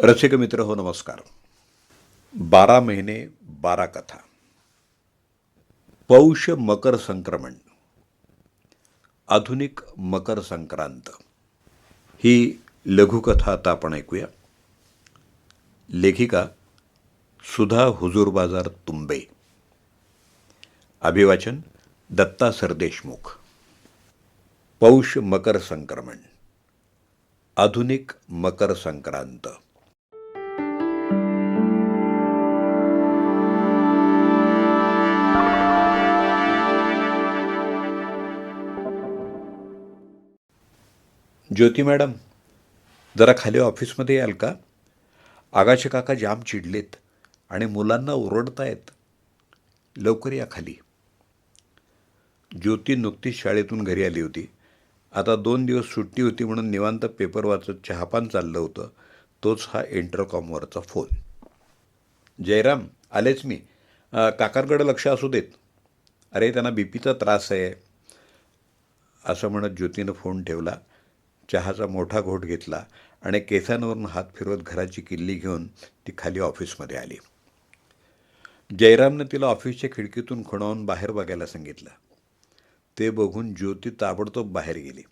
रसिक मित्र हो नमस्कार. बारा महिने बारा कथा. पौष मकर संक्रमण. आधुनिक मकर संक्रांत. ही लघुकथा आता आपण ऐकूया. लेखिका सुधा हुजूर बाजार तुंबे. अभिवाचन दत्ता सरदेशमुख. पौष मकर संक्रमण. आधुनिक मकर संक्रांत. ज्योती मॅडम जरा खाली ऑफिसमध्ये याल का? आगाशे काका जाम चिडलेत आणि मुलांना ओरडतायत. लवकर या खाली. ज्योती नुकतीच शाळेतून घरी आली होती. आता दोन दिवस सुट्टी होती म्हणून निवांत पेपर वाचत चहापान चाललं होतं. तोच हा इंटरकॉमवरचा फोन. जयराम आलेच मी. अं, काकांकडे लक्ष असू देत. अरे त्यांना बी पीचा त्रास आहे. असं म्हणत ज्योतीनं फोन ठेवला. चहाचा मोठा घोट घेतला आणि केसांवरून हात फिरवत घराची किल्ली घेऊन ती खाली ऑफिसमध्ये आली. जयरामनं तिला ऑफिसच्या खिडकीतून खुणावून बाहेर बघायला सांगितलं. ते बघून ज्योती ताबडतोब बाहेर गेली.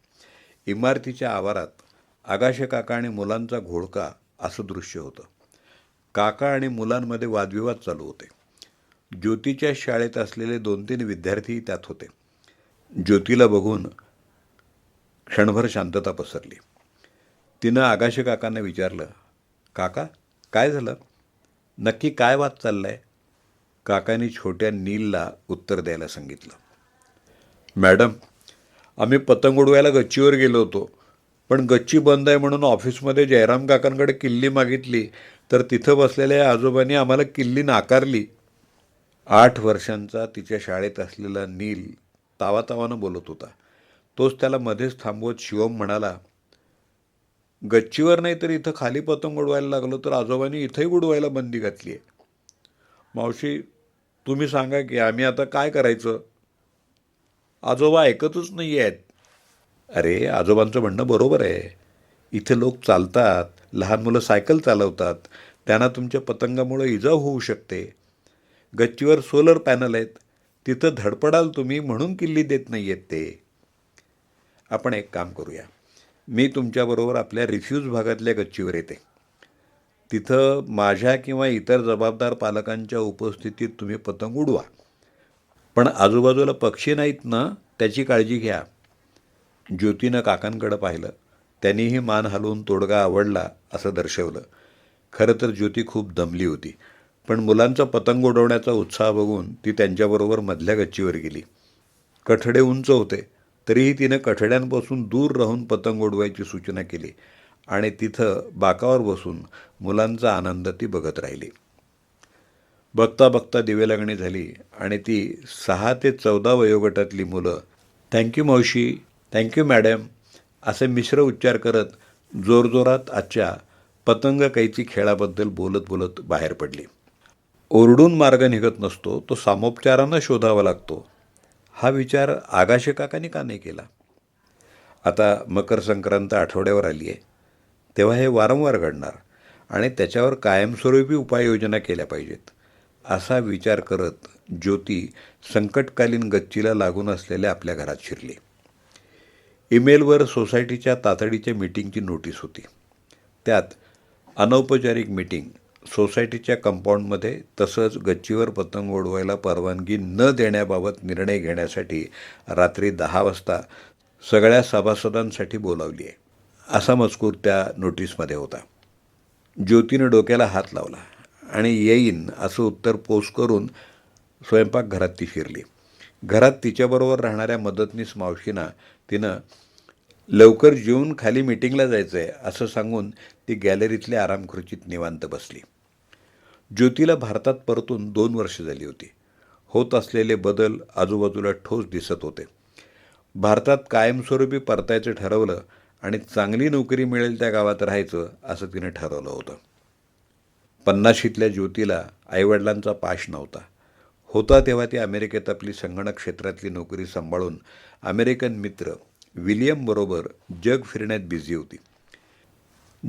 इमारतीच्या आवारात आगाशे काका आणि मुलांचा घोळका असं दृश्य होतं. काका आणि मुलांमध्ये वादविवाद चालू होते. ज्योतीच्या शाळेत असलेले दोन तीन विद्यार्थीही त्यात होते. ज्योतीला बघून क्षणभर शांतता पसरली. तिनं आगाशी काकांना विचारलं काका काय झालं? नक्की काय वाद चाललाय? काकांनी छोट्या नीलला उत्तर द्यायला सांगितलं मॅडम आम्ही पतंग उडवायला गच्चीवर गेलो होतो पण गच्ची बंद आहे म्हणून ऑफिसमध्ये जयराम काकांकडे किल्ली मागितली तर तिथं बसलेल्या या आजोबांनी आम्हाला किल्ली नाकारली. आठ वर्षांचा तिच्या शाळेत असलेला नील तावातावानं बोलत होता. तोच त्याला मध्येच थांबवत शिवम म्हणाला गच्चीवर नाही तर इथं खाली पतंग उडवायला लागलो तर आजोबांनी इथंही उडवायला बंदी घातली आहे. मावशी तुम्ही सांगा की आम्ही आता काय करायचं? आजोबा ऐकतच नाही आहेत. अरे आजोबांचं म्हणणं बरोबर आहे. इथे लोक चालतात लहान मुलं सायकल चालवतात त्यांना तुमच्या पतंगामुळे इजा होऊ शकते. गच्चीवर सोलर पॅनल आहेत तिथं धडपडाल तुम्ही म्हणून किल्ली देत नाही आहेत ते. आपण एक काम करूया. मी तुमच्याबरोबर आपल्या रिफ्यूज भागातल्या गच्चीवर येते. तिथं माझ्या किंवा इतर जबाबदार पालकांच्या उपस्थितीत तुम्ही पतंग उडवा. पण आजूबाजूला पक्षी नाहीत ना त्याची काळजी घ्या. ज्योतीनं काकांकडं पाहिलं. त्यांनीही मान हलवून तोडगा आवडला असं दर्शवलं. खरं तर ज्योती खूप दमली होती. पण मुलांचा पतंग उडवण्याचा उत्साह बघून ती त्यांच्याबरोबर मधल्या गच्चीवर गेली. कठडे उंच होते. तरीही तिनं कठड्यांपासून दूर राहून पतंग उडवायची सूचना केली आणि तिथं बाकावर बसून मुलांचा आनंद ती बघत राहिली. बघता बघता दिवे लागणी झाली आणि ती सहा ते चौदा वयोगटातली मुलं थँक्यू मावशी. थँक्यू मॅडम असे मिश्र उच्चार करत जोरजोरात आजच्या पतंग कैची खेळाबद्दल बोलत बोलत बाहेर पडली. ओरडून मार्ग निघत नसतो तो सामोपचारानं शोधावा लागतो. हा विचार आगाशे काकांनी का नाही केला? आता मकर संक्रांत आठवड्यावर आली आहे. तेव्हा हे वारंवार घडणार आणि त्याच्यावर कायमस्वरूपी उपाययोजना केल्या पाहिजेत असा विचार करत ज्योती संकटकालीन गच्चीला लागून असलेल्या आपल्या घरात शिरली. ईमेलवर सोसायटीच्या तातडीच्या मीटिंगची नोटीस होती. त्यात अनौपचारिक मीटिंग सोसायटीच्या कंपाऊंडमध्ये तसंच गच्चीवर पतंग उडवायला परवानगी न देण्याबाबत निर्णय घेण्यासाठी रात्री दहा वाजता सगळ्या सभासदांसाठी बोलावली आहे. असा मजकूर त्या नोटीसमध्ये होता. ज्योतीनं डोक्याला हात लावला आणि येईन असं उत्तर पोस्ट करून स्वयंपाकघरात ती फिरली. घरात तिच्याबरोबर राहणाऱ्या मदतनीस मावशीना तिनं लवकर जेवून खाली मिटिंगला जायचं आहे असं सांगून ती गॅलरीतल्या आरामखुर्चीत निवांत बसली. ज्योतीला भारतात परतून दोन वर्ष झाली होती. होत असलेले बदल आजूबाजूला ठोस दिसत होते. भारतात कायमस्वरूपी परतायचं ठरवलं आणि चांगली नोकरी मिळेल त्या गावात राहायचं असं तिने ठरवलं होतं. पन्नाशीतल्या ज्योतीला आईवडिलांचा पाश नव्हता. होता तेव्हा ती अमेरिकेत आपली संगणक क्षेत्रातली नोकरी सांभाळून अमेरिकन मित्र विलियमबरोबर जग फिरण्यात बिझी होती.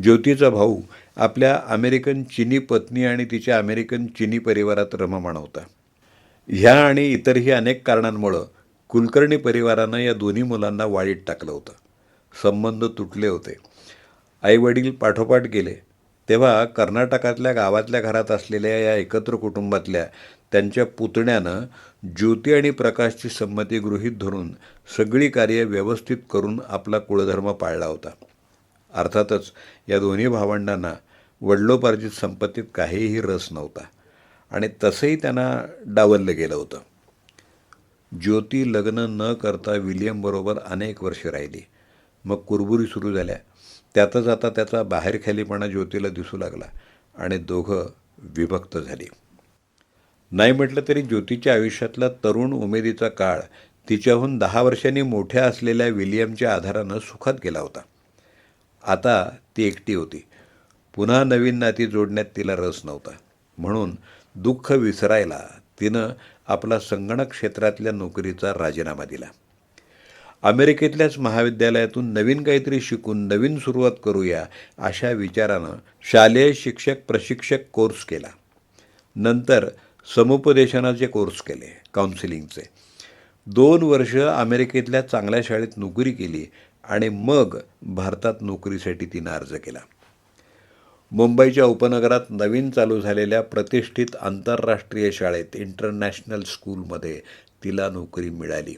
ज्योतीचा भाऊ आपल्या अमेरिकन चिनी पत्नी आणि तिच्या अमेरिकन चिनी परिवारात रममाण होता. ह्या आणि इतरही अनेक कारणांमुळं कुलकर्णी परिवारानं या दोन्ही मुलांना वाळीत टाकलं होतं. संबंध तुटले होते. आईवडील पाठोपाठ गेले. तेव्हा कर्नाटकातल्या गावातल्या घरात असलेल्या या एकत्र कुटुंबातल्या त्यांच्या पुतण्यानं ज्योती आणि प्रकाशची संमती गृहीत धरून सगळी कार्य व्यवस्थित करून आपला कुळधर्म पाळला होता. अर्थातच या दोन्ही भावंडांना वडलोपार्जित संपत्तीत काहीही रस नव्हता. आणि तसंही त्यांना डावललं गेलं होतं. ज्योती लग्न न करता विलियमबरोबर अनेक वर्षे राहिली. मग कुरबुरी सुरू झाल्या. त्यातच आता त्याचा बाहेरखालीपणा ज्योतीला दिसू लागला आणि दोघं विभक्त झाली. नाही म्हटलं तरी ज्योतीच्या आयुष्यातला तरुण उमेदीचा काळ तिच्याहून दहा वर्षांनी मोठ्या असलेल्या विलियमच्या आधारानं सुखात गेला होता. आता ती एकटी होती. पुन्हा नवीन नाती जोडण्यात तिला रस नव्हता. म्हणून दुःख विसरायला तिनं आपला संगणक क्षेत्रातल्या नोकरीचा राजीनामा दिला. अमेरिकेतल्याच महाविद्यालयातून नवीन काहीतरी शिकून नवीन सुरुवात करूया अशा विचारानं शालेय शिक्षक प्रशिक्षक कोर्स केला. नंतर समुपदेशनाचे कोर्स केले काउन्सिलिंगचे दोन वर्ष अमेरिकेतल्या चांगल्या शाळेत नोकरी केली आणि मग भारतात नोकरीसाठी तिनं अर्ज केला. मुंबईच्या उपनगरात नवीन चालू झालेल्या प्रतिष्ठित आंतरराष्ट्रीय शाळेत इंटरनॅशनल स्कूलमध्ये तिला नोकरी मिळाली.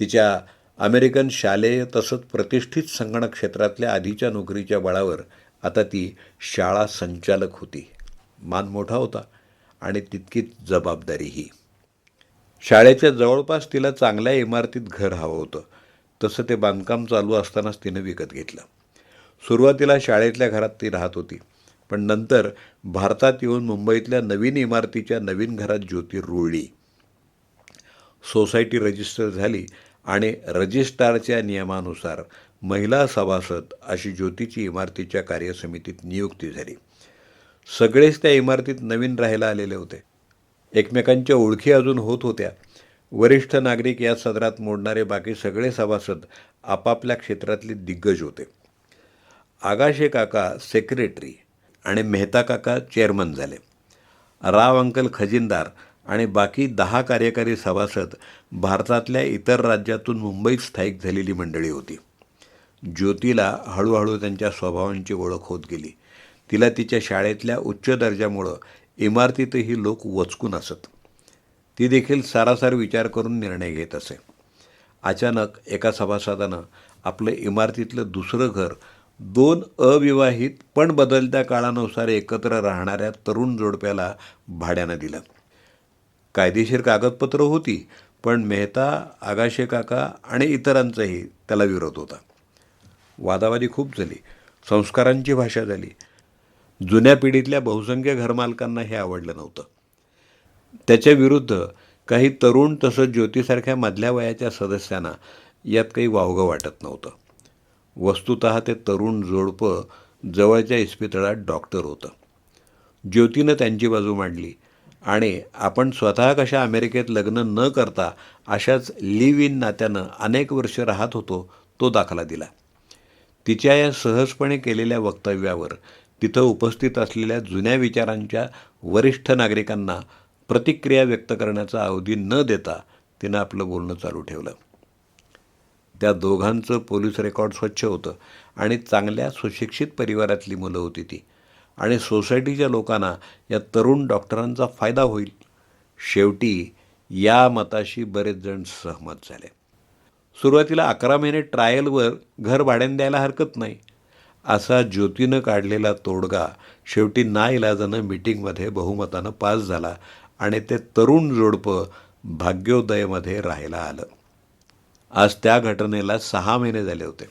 तिच्या अमेरिकन शालेय तसंच प्रतिष्ठित संगणक क्षेत्रातल्या आधीच्या नोकरीच्या बळावर आता ती शाळा संचालक होती. मान मोठा होता आणि तितकीच जबाबदारीही. शाळेच्या जवळपास तिला चांगल्या इमारतीत घर हवं होतं. तसं ते बांधकाम चालू असतानाच तिनं विकत घेतलं. सुरुवातीला शाळेतल्या घरात ती राहत होती. पण नंतर भारतात येऊन मुंबईतल्या नवीन इमारतीच्या नवीन घरात ज्योती रुळली. सोसायटी रजिस्टर झाली आणि रजिस्ट्रारच्या नियमानुसार महिला सभासद अशी ज्योतीची इमारतीच्या कार्यसमितीत नियुक्ती झाली. सगळेच त्या इमारतीत नवीन राहायला आलेले होते. एकमेकांच्या ओळखी अजून होत होत्या. वरिष्ठ नागरिक या सदरात मोडणारे बाकी सगळे सभासद आपापल्या क्षेत्रातले दिग्गज होते. आगाशे काका सेक्रेटरी आणि मेहता काका चेअरमन झाले. राव अंकल खजिनदार आणि बाकी दहा कार्यकारी सभासद भारतातल्या इतर राज्यातून मुंबईत स्थायिक झालेली मंडळी होती. ज्योतीला हळूहळू त्यांच्या स्वभावांची ओळख होत गेली. तिला तिच्या शाळेतल्या उच्च दर्जामुळं इमारतीतही लोक वचकून असत. ती देखील सारासार विचार करून निर्णय घेत असे. अचानक एका सभासदानं आपलं इमारतीतलं दुसरं घर दोन अविवाहित पण बदलत्या काळानुसार एकत्र राहणाऱ्या तरुण जोडप्याला भाड्यानं दिलं. कायदेशीर कागदपत्र होती पण मेहता आगाशे काका आणि इतरांचाही त्याला विरोध होता. वादावादी खूप झाली संस्कारांची भाषा झाली. जुन्या पिढीतल्या बहुसंख्य घरमालकांना हे आवडलं नव्हतं. त्याच्या विरुद्ध काही तरुण तसंच ज्योतीसारख्या मधल्या वयाच्या सदस्यांना यात काही वावगं वाटत नव्हतं. वस्तुत ते तरुण जोडपं जवळच्या इस्पितळात डॉक्टर होतं. ज्योतीनं त्यांची बाजू मांडली आणि आपण स्वतः कशा अमेरिकेत लग्न न करता अशाच लिव्ह इन नात्यानं अनेक वर्ष राहत होतो तो दाखला दिला. तिच्या या सहजपणे केलेल्या वक्तव्यावर तिथं उपस्थित असलेल्या जुन्या विचारांच्या वरिष्ठ नागरिकांना प्रतिक्रिया व्यक्त करण्याचा अवधी न देता तिनं आपलं बोलणं चालू ठेवलं. त्या दोघांचं पोलीस रेकॉर्ड स्वच्छ होतं आणि चांगल्या सुशिक्षित परिवारातली मुलं होती ती. आणि सोसायटीच्या लोकांना या तरुण डॉक्टरांचा फायदा होईल. शेवटी या मताशी बरेच जण सहमत झाले. सुरुवातीला अकरा महिने ट्रायलवर घर भाड्याने द्यायला हरकत नाही. असा ज्योतीनं काढलेला तोडगा शेवटी नाईलाजानं मिटिंगमध्ये बहुमतानं पास झाला आणि ते तरुण जोडपं भाग्योदयमध्ये राहायला आलं. आज त्या घटनेला सहा महिने झाले होते.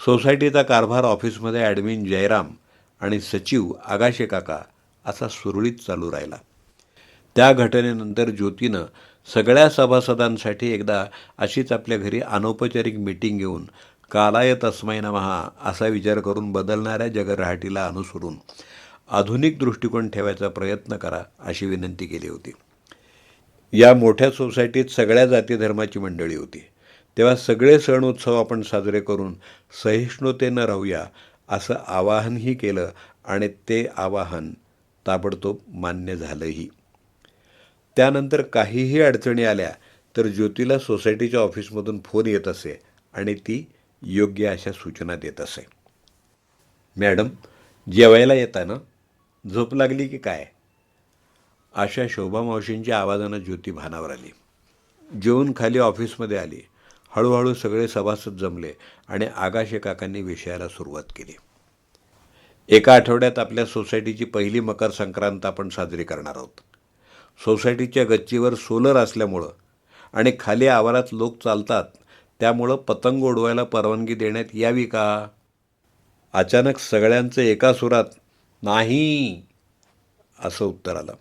सोसायटीचा कारभार ऑफिसमध्ये ॲडमिन जयराम आणि सचिव आगाशे काका असा सुरळीत चालू राहिला. त्या घटनेनंतर ज्योतीनं सगळ्या सभासदांसाठी एकदा अशीच आपल्या घरी अनौपचारिक मीटिंग घेऊन कालाय तस्मय नमहा असा विचार करून बदलणाऱ्या जगरहाटीला अनुसरून आधुनिक दृष्टिकोन ठेवायचा प्रयत्न करा अशी विनंती केली होती. या मोठ्या सोसायटीत सगळ्या जाती धर्माची मंडळी होती. तेव्हा सगळे सण उत्सव आपण साजरे करून सहिष्णुतेनं राहूया असं आवाहनही केलं आणि ते आवाहन ताबडतोब मान्य झालंही. त्यानंतर काहीही अडचणी आल्या तर ज्योतीला सोसायटीच्या ऑफिसमधून फोन येत असे आणि ती योग्य अशा सूचना देत असे. मॅडम जेवायला येता ना झोप लागली की काय? अशा शोभा मावशींच्या आवाजानं ज्योती भानावर आली. जेवून खाली ऑफिसमध्ये आली. हळूहळू सगळे सभासद जमले आणि आगाशे काकांनी विषयाला सुरुवात केली. एका आठवड्यात आपल्या सोसायटीची पहिली मकर संक्रांत आपण साजरी करणार आहोत. सोसायटीच्या गच्चीवर सोलर असल्यामुळं आणि खाली आवारात लोक चालतात त्यामुळं पतंग उडवायला परवानगी देण्यात यावी का? अचानक सगळ्यांचं एका सुरात नाही असं उत्तर आलं.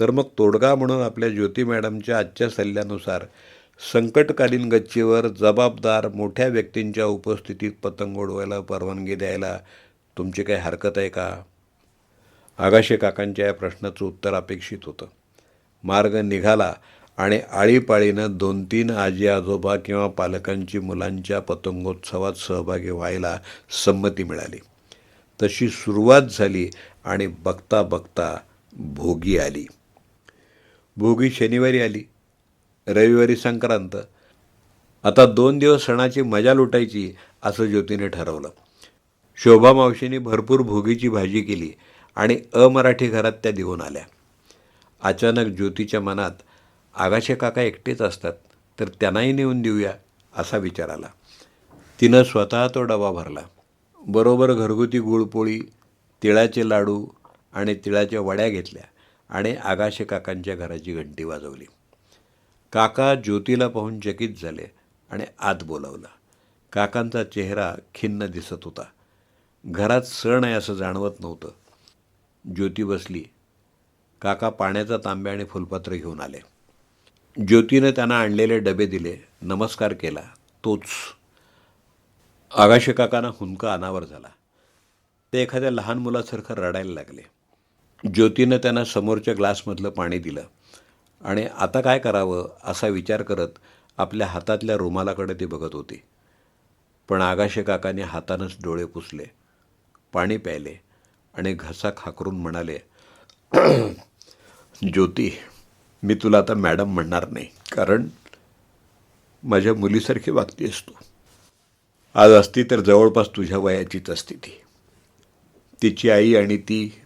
तर मग तोडगा म्हणून आपल्या ज्योती मॅडमच्या आजच्या सल्ल्यानुसार संकटकालीन गच्चीवर जबाबदार मोठ्या व्यक्तींच्या उपस्थितीत पतंग उडवायला परवानगी द्यायला तुमची काही हरकत आहे का? आगाशे काकांच्या या प्रश्नाचं उत्तर अपेक्षित होतं. मार्ग निघाला आणि आळीपाळीनं दोन तीन आजी आजोबा किंवा पालकांची मुलांच्या पतंगोत्सवात सहभागी व्हायला संमती मिळाली. तशी सुरुवात झाली आणि बघता बघता भोगी आली. भोगी शनिवारी आली. रविवारी संक्रांत. आता दोन दिवस सणाची मजा लुटायची असं ज्योतीने ठरवलं. शोभा मावशीने भरपूर भोगीची भाजी केली आणि अमराठी घरात त्या देऊन आल्या. अचानक ज्योतीच्या मनात आगाशे काका एकटेच असतात तर त्यांनाही नेऊन देऊया असा विचार आला. तिनं स्वतः तो डबा भरला. बरोबर घरगुती गुळपोळी तिळाचे लाडू आणि तिळाच्या वड्या घेतल्या आणि आगाशे काकांच्या घराची घंटी वाजवली. काका ज्योतीला पाहून चकित झाले आणि आत बोलावला. काकांचा चेहरा खिन्न दिसत होता. घरात सण आहे असं जाणवत नव्हतं. ज्योती बसली. काका पाण्याचा तांब्या आणि फुलपात्र घेऊन आले. ज्योतीनं त्यांना आणलेले डबे दिले. नमस्कार केला. तोच आगाशे काकांना हुंका अनावर झाला. ते एखाद्या लहान मुलासारखं रडायला लागले. ज्योतीनं त्यांना समोरच्या ग्लासमधलं पाणी दिलं. आणि आता काय करावं असा विचार करत आपल्या हातातल्या रुमालाकडे ते बघत होती. पण आगाशे काकाने हातानंच डोळे पुसले. पाणी प्यायले आणि घसा खाकरून म्हणाले ज्योती मी तुला आता मॅडम म्हणणार नाही. कारण माझ्या मुलीसारखी वागते असतो आज असती तर जवळपास तुझ्या वयाचीच असती ती. तिची आई आणि ती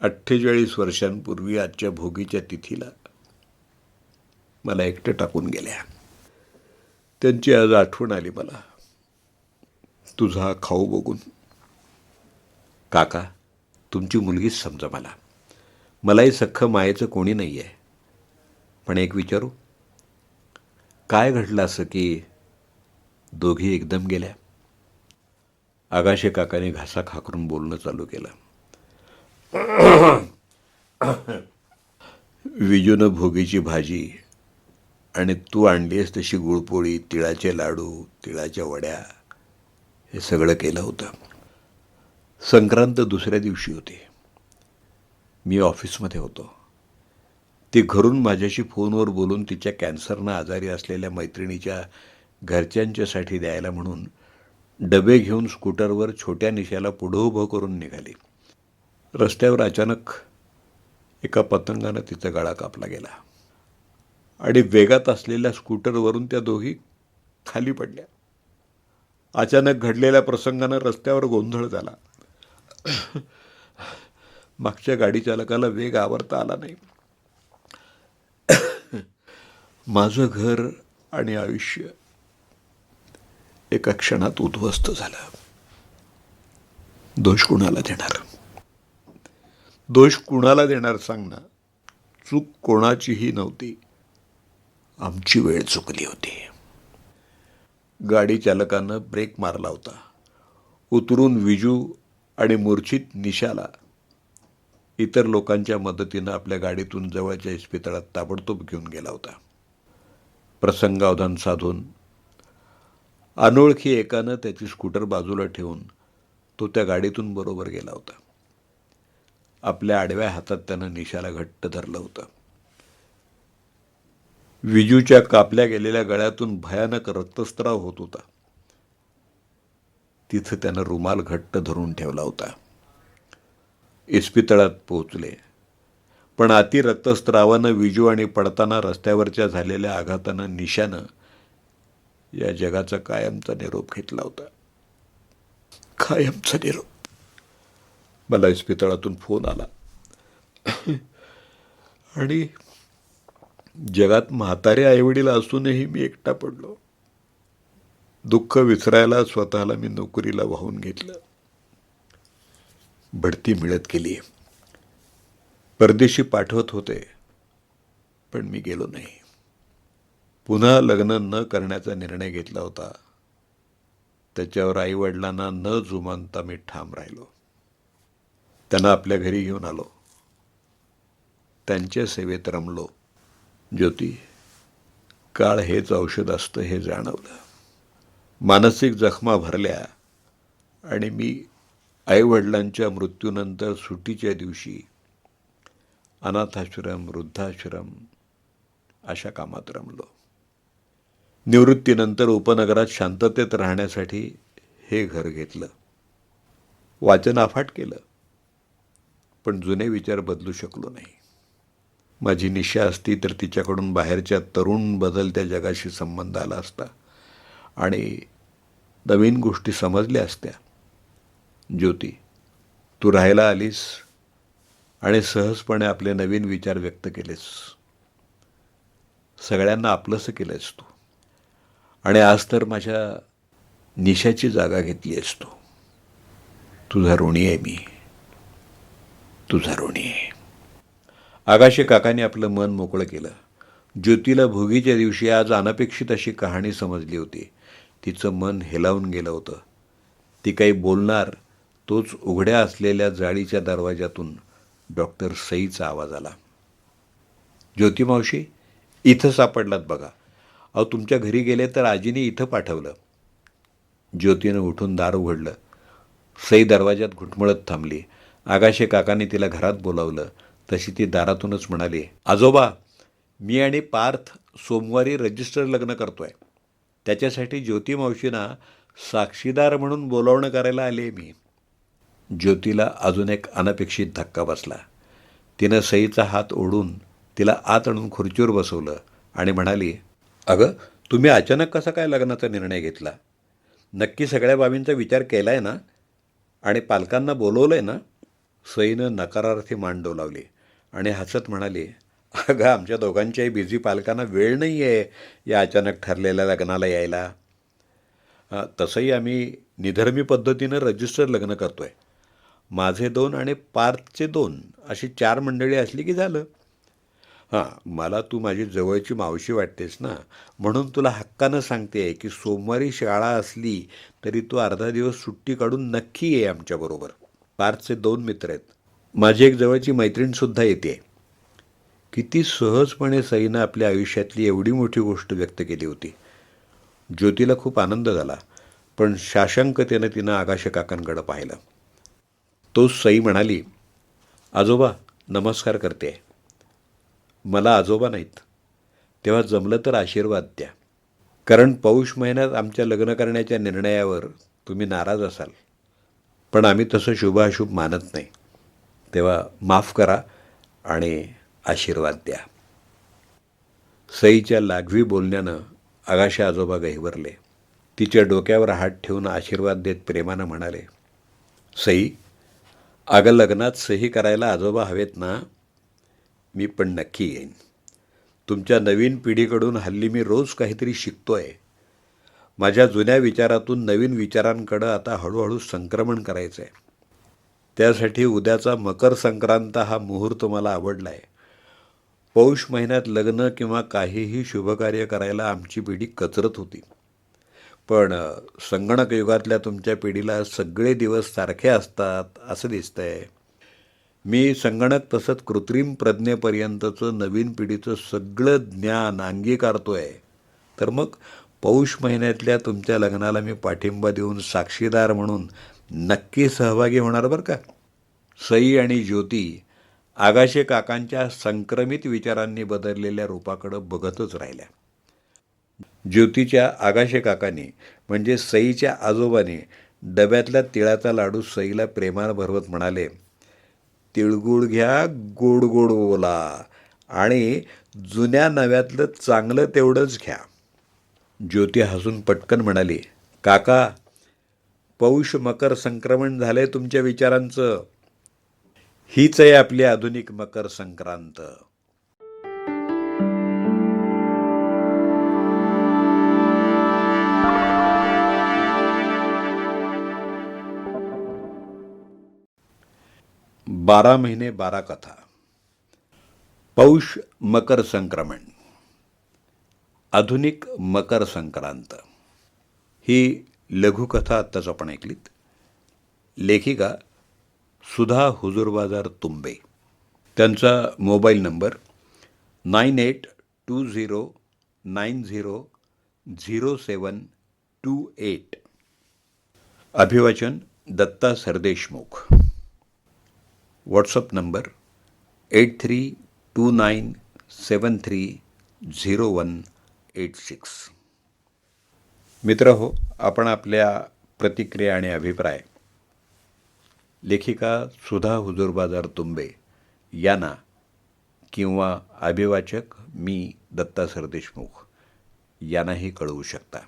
अठ्ठेचाळीस वर्षांपूर्वी आजच्या भोगीच्या तिथीला मला एकटं टाकून गेल्या. त्यांची आज आठवण आली मला. तुझा खाऊ बघून. काका तुमची मुलगीच समजा मला. मलाही सख्खं मायेचं कोणी नाही आहे पण एक विचारू? काय घडलं असं की दोघी एकदम गेल्या. आगाशे काकाने घासा खाकरून बोलणं चालू केलं. विजूनं भोगीची भाजी आणि तू आणलीस तशी गुळपोळी तिळाचे लाडू तिळाच्या वड्या हे सगळं केलं होतं. संक्रांत दुसऱ्या दिवशी होती. मी ऑफिसमध्ये होतो. ती घरून माझ्याशी फोनवर बोलून तिच्या कॅन्सरनं आजारी असलेल्या मैत्रिणीच्या घरच्यांच्यासाठी द्यायला म्हणून डबे घेऊन स्कूटरवर छोट्या निशाला पुढं उभं करून निघाली. रस्त्यावर अचानक एका पतंगानं तिचा गळा कापला गेला. आणि वेगात असलेल्या स्कूटरवरून त्या दोघी खाली पडल्या. अचानक घडलेल्या प्रसंगानं रस्त्यावर गोंधळ झाला. मागच्या गाडी चालकाला वेग आवरता आला नाही. माझं घर आणि आयुष्य एका क्षणात उद्ध्वस्त झालं. दोष कुणाला देणार? दोष कुणाला देणार सांग ना चूक कोणाचीही नव्हती. आमची वेळ चुकली होती. गाडी चालकानं ब्रेक मारला होता. उतरून विजू आणि मूर्छित निशाला. इतर लोकांच्या मदतीनं आपल्या गाडीतून जवळच्या इस्पितळात ताबडतोब घेऊन गेला होता. प्रसंगावधान साधून अनोळखी एकानं त्याची स्कूटर बाजूला ठेवून तो त्या गाडीतून बरोबर गेला होता. आपल्या आडव्या हातात त्यानं निशाला घट्ट धरलं होतं. विजूच्या कापल्या गेलेल्या गळ्यातून भयानक रक्तस्त्राव होत होता. तिथं त्यानं रुमाल घट्ट धरून ठेवला होता. इस्पितळात पोहोचले. पण अति रक्तस्त्रावानं विजू आणि पडताना रस्त्यावरच्या झालेल्या आघातानं निशानं या जगाचा कायमचा निरोप घेतला होता. कायमचा निरोप. मला इस्पितळातून फोन आला. आणि जगात म्हातारे आईवडील असूनही मी एकटा पडलो. दुःख विसरायला स्वतःला मी नोकरीला वाहून घेतलं. भडती मिळत गेली. परदेशी पाठवत होते. पण मी गेलो नाही. पुन्हा लग्न न करण्याचा निर्णय घेतला होता. त्याच्यावर आईवडिलांना न जुमानता मी ठाम राहिलो. त्यांना आपल्या घरी घेऊन आलो. त्यांच्या सेवेत रमलो. ज्योती काळ हेच औषध असतं हे जाणवलं. मानसिक जखमा भरल्या आणि मी आईवडिलांच्या मृत्यूनंतर सुट्टीच्या दिवशी अनाथाश्रम वृद्धाश्रम अशा कामात रमलो. निवृत्तीनंतर उपनगरात शांततेत राहण्यासाठी हे घर घेतलं. वाचन अफाट केलं. पण जुने विचार बदलू शकलो नाही. माझी निशा असती तर तिच्याकडून बाहेरच्या तरुण बदलत्या जगाशी संबंध आला असता. आणि नवीन गोष्टी समजल्या असत्या. ज्योती तू राहायला आलीस आणि सहजपणे आपले नवीन विचार व्यक्त केलेस. सगळ्यांना आपलंसं केलंस तू. आणि आज तर माझ्या निशाची जागा घेतली आहेस तू तुझा ऋणी आहे मी. तुझा ऋणी आहे. आगाशी काकाने आपलं मन मोकळं केलं. ज्योतीला भोगीच्या दिवशी आज अनपेक्षित अशी कहाणी समजली होती. तिचं मन हेलावून गेलं होतं. ती काही बोलणार तोच उघड्या असलेल्या जाळीच्या दरवाजातून डॉक्टर सईचा आवाज आला. ज्योती मावशी इथं सापडलात बघा. अहो तुमच्या घरी गेले तर आजीने इथं पाठवलं. ज्योतीनं उठून दार उघडलं. सई दरवाजात घुटमळत थांबली. आगाशे काकाने तिला घरात बोलावलं. तशी ती दारातूनच म्हणाली आजोबा मी आणि पार्थ सोमवारी रजिस्टर लग्न करतोय. त्याच्यासाठी ज्योती मावशींना साक्षीदार म्हणून बोलावणं करायला आले मी. ज्योतीला अजून एक अनपेक्षित धक्का बसला. तिनं सईचा हात ओढून तिला आत आणून खुर्चीवर बसवलं आणि म्हणाली अगं तुम्ही अचानक कसा काय लग्नाचा निर्णय घेतला? नक्की सगळ्या बाबींचा विचार केला आहे ना? आणि पालकांना बोलवलं आहे ना? सईनं नकारार्थी मान डोलावली आणि हसत म्हणाली अगं आमच्या दोघांच्याही बिझी पालकांना वेळ नाही आहे या अचानक ठरलेल्या लग्नाला यायला. तसंही आम्ही निधर्मी पद्धतीनं रजिस्टर लग्न करतो आहे माझे दोन आणि पार्थचे दोन अशी चार मंडळी असली की झालं. हां मला तू माझी जवळची मावशी वाटतेस ना. म्हणून तुला हक्कानं सांगते आहे की सोमवारी शाळा असली तरी तू अर्धा दिवस सुट्टी काढून नक्की ये आमच्याबरोबर पार्थचे दोन मित्र आहेत. माझी एक जवळची मैत्रीणसुद्धा येते. किती सहजपणे सईनं आपल्या आयुष्यातली एवढी मोठी गोष्ट व्यक्त केली होती. ज्योतीला खूप आनंद झाला पण शाशंकतेनं तिनं आकाशकाकांकडं पाहिलं. तो सई म्हणाली आजोबा नमस्कार करते. मला आजोबा नाहीत. तेव्हा जमलं तर आशीर्वाद द्या. कारण पौष महिन्यात आमच्या लग्न करण्याच्या निर्णयावर तुम्ही नाराज असाल. पण आम्ही तसं शुभाशुभ मानत नाही. तेव्हा माफ करा आणि आशीर्वाद द्या. सईच्या लाघवी बोलण्यानं आगाशे आजोबा गहिवरले. तिच्या डोक्यावर हात ठेवून आशीर्वाद देत प्रेमानं म्हणाले सई अगं लग्नात सही करायला आजोबा हवेत ना? मी पण नक्की येईन. तुमच्या नवीन पिढीकडून हल्ली मी रोज काहीतरी शिकतो आहे माझ्या जुन्या विचारातून नवीन विचारांकडं आता हळूहळू संक्रमण करायचं आहे त्यासाठी उद्याचा मकर संक्रांत हा मुहूर्त मला आवडला आहे पौष महिन्यात लग्न किंवा काहीही शुभकार्य करायला आमची पिढी कचरत होती. पण संगणक युगातल्या तुमच्या पिढीला सगळे दिवस सारखे असतात असं दिसतंय. मी संगणक तसंच कृत्रिम प्रज्ञेपर्यंतचं नवीन पिढीचं सगळं ज्ञान अंगीकारतो आहे तर मग पौष महिन्यातल्या तुमच्या लग्नाला मी पाठिंबा देऊन साक्षीदार म्हणून नक्की सहभागी होणार बरं का? सई आणि ज्योती आगाशे काकांच्या संक्रमित विचारांनी बदललेल्या रूपाकडं बघतच राहिल्या. ज्योतीच्या आगाशे काकाने म्हणजे सईच्या आजोबाने डब्यातल्या तिळाचा लाडू सईला प्रेमानं भरवत म्हणाले तिळगुळ घ्या गोड गोड बोला आणि जुन्या नव्यातलं चांगलं तेवढंच घ्या. ज्योती हसून पटकन म्हणाली काका पौष मकर संक्रमण झालंय तुमच्या विचारांचं. हीच आहे आपली आधुनिक मकर संक्रांत. बारा महिने बारा कथा. पौष मकर संक्रमण. आधुनिक मकर संक्रांत. ही लघुकथा आत्ताच आपण ऐकलीत. लेखिका सुधा हुजूरबाजार तुंबे. त्यांचा mobile number nine eight two zero nine zero zero seven two eight. अभिवाचन Datta Sardeshmukh. WhatsApp number eight three two nine seven three zero one eight six. मित्र हो आपण आपल्या प्रतिक्रिया आणि अभिप्राय. लेखिका सुधा हुजूरबाजार तुंबे यांना किंवा अभिवाचक मी दत्ता सरदेशमुख यांनाही कळवू शकता.